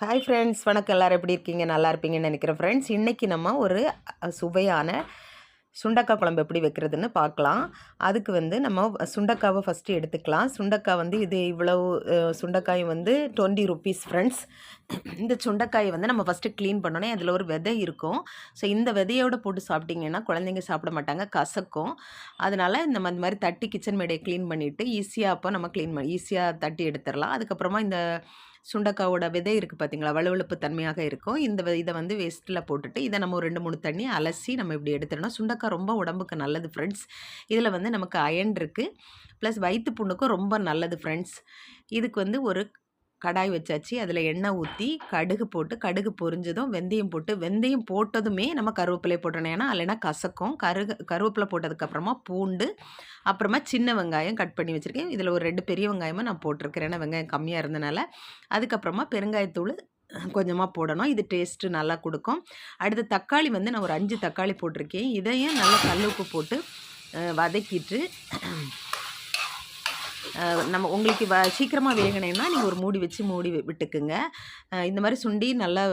Hi friends வணக்கம். எல்லோரும் எப்படி இருக்கீங்க? நல்லா இருப்பீங்கன்னு நினைக்கிறேன் ஃப்ரெண்ட்ஸ் இன்றைக்கி நம்ம ஒரு சுவையான சுண்டக்காய் குழம்பு எப்படி வைக்கிறதுன்னு பார்க்கலாம். அதுக்கு வந்து நம்ம சுண்டக்காவை ஃபஸ்ட்டு எடுத்துக்கலாம். சுண்டக்காய் வந்து இது இவ்வளவு சுண்டக்காய் வந்து டுவெண்ட்டி ருபீஸ் ஃப்ரெண்ட்ஸ் இந்த சுண்டக்காயை வந்து நம்ம ஃபஸ்ட்டு க்ளீன் பண்ணோன்னே அதில் ஒரு விதை இருக்கும். ஸோ இந்த விதையோட போட்டு சாப்பிட்டிங்கன்னா குழந்தைங்க சாப்பிட மாட்டாங்க கசக்கும். அதனால் இந்த மாதிரி தட்டி கிச்சன் மேடையை க்ளீன் பண்ணிவிட்டு ஈஸியாக அப்போ நம்ம க்ளீன் பண்ணி ஈஸியாக தட்டி எடுத்துடலாம். அதுக்கப்புறமா இந்த சுண்டக்காவோட விதை இருக்குது பார்த்தீங்களா வலுவழுப்பு தன்மையாக இருக்கும். இந்த இதை வந்து வேஸ்ட்டில் போட்டுட்டு இதை நம்ம ஒரு ரெண்டு மூணு தண்ணி அலசி நம்ம இப்படி எடுத்துடணும். சுண்டக்காய் ரொம்ப உடம்புக்கு நல்லது ஃப்ரெண்ட்ஸ் இதில் வந்து நமக்கு அயன் இருக்குது ப்ளஸ் வயிற்று புண்ணுக்கும் ரொம்ப நல்லது ஃப்ரெண்ட்ஸ் இதுக்கு வந்து ஒரு கடாய் வச்சாச்சு. அதில் எண்ணெய் ஊற்றி கடுகு போட்டு கடுகு பொரிஞ்சதும் வெந்தயம் போட்டு வெந்தயம் போட்டதுமே நம்ம கருவேப்பிலை போட்டணும் ஏன்னா இல்லைன்னா கசக்கும். கருகு கருவேப்பிலை போட்டதுக்கப்புறமா பூண்டு அப்புறமா சின்ன வெங்காயம் கட் பண்ணி வச்சுருக்கேன். இதில் ஒரு ரெண்டு பெரிய வெங்காயமாக நான் போட்டிருக்கிறேன். ஏன்னா வெங்காயம் கம்மியாக இருந்தனால. அதுக்கப்புறமா பெருங்காயத்தூள் கொஞ்சமாக போடணும். இது டேஸ்ட்டு நல்லா கொடுக்கும். அடுத்து தக்காளி வந்து நான் ஒரு அஞ்சு தக்காளி போட்டிருக்கேன். இதையும் நல்லா கல் உப்பு போட்டு வதக்கிட்டு நம்ம உங்களுக்கு வ சீக்கிரமாக வேகணும்னா நீங்கள் ஒரு மூடி வச்சு மூடி விட்டுக்குங்க. இந்த மாதிரி சுண்டி நல்லா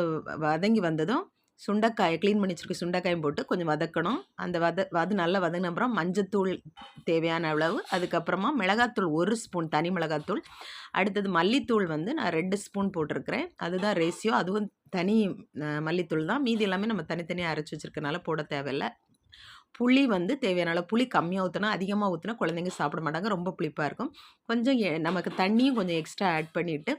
வதங்கி வந்ததும் சுண்டைக்காயை க்ளீன் பண்ணி வச்சிருக்க சுண்டைக்காயும் போட்டு கொஞ்சம் வதக்கணும். அந்த வத அது நல்லா வதங்கின அப்புறம் மஞ்சத்தூள் தேவையான அளவு அதுக்கப்புறமா மிளகாத்தூள் ஒரு ஸ்பூன் தனி மிளகாத்தூள். அடுத்தது மல்லித்தூள் வந்து நான் ரெண்டு ஸ்பூன் போட்டிருக்கிறேன். அதுதான் ரேசியோ அதுவும் தனி மல்லித்தூள் தான். மீதி எல்லாமே நம்ம தனித்தனியாக அரைச்சி வச்சிருக்கனால போட தேவையில்லை. புளி வந்து தேவையான அளவு புளி கம்மியாக ஊற்றினா அதிகமாக ஊற்றினா குழந்தைங்க சாப்பிட மாட்டாங்க. ரொம்ப புளிப்பாக இருக்கும். கொஞ்சம் எ- நமக்கு தண்ணியும் கொஞ்சம் எக்ஸ்ட்ரா ஆட் பண்ணிவிட்டு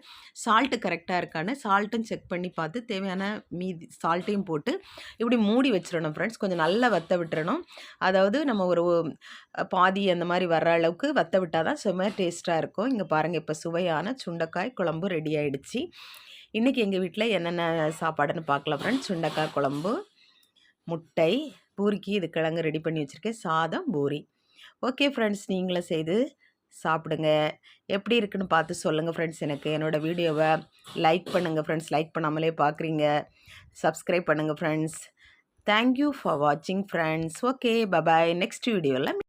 சால்ட்டு கரெக்டாக இருக்கான்னு சால்ட்டும் செக் பண்ணி பார்த்து தேவையான மீதி சால்ட்டையும் போட்டு இப்படி மூடி வச்சிடணும் ஃப்ரெண்ட்ஸ் கொஞ்சம் நல்லா வத்த விட்டுறணும். அதாவது நம்ம ஒரு பாதி அந்த மாதிரி வர்ற அளவுக்கு வத்த விட்டால் தான் செம்ம டேஸ்ட்டாக இருக்கும். இங்கே பாருங்கள் இப்போ சுவையான சுண்டைக்காய் குழம்பு ரெடி ஆகிடுச்சி இன்றைக்கி எங்கள் வீட்டில் என்னென்ன சாப்பாடுன்னு பார்க்கலாம் ஃப்ரெண்ட்ஸ் சுண்டைக்காய் குழம்பு முட்டை பூரிக்கு இது கிழங்கு ரெடி பண்ணி வச்சுருக்கேன். சாதம் பூரி. ஓகே ஃப்ரெண்ட்ஸ் நீங்களும் செய்து சாப்பிடுங்க. எப்படி இருக்குன்னு பார்த்து சொல்லுங்கள் ஃப்ரெண்ட்ஸ் எனக்கு. என்னோடய வீடியோவை லைக் பண்ணுங்கள் ஃப்ரெண்ட்ஸ் லைக் பண்ணாமலே பார்க்குறீங்க. சப்ஸ்கிரைப் பண்ணுங்கள் ஃப்ரெண்ட்ஸ் தேங்க்யூ ஃபார் வாட்சிங் friends okay bye bye next வீடியோவில்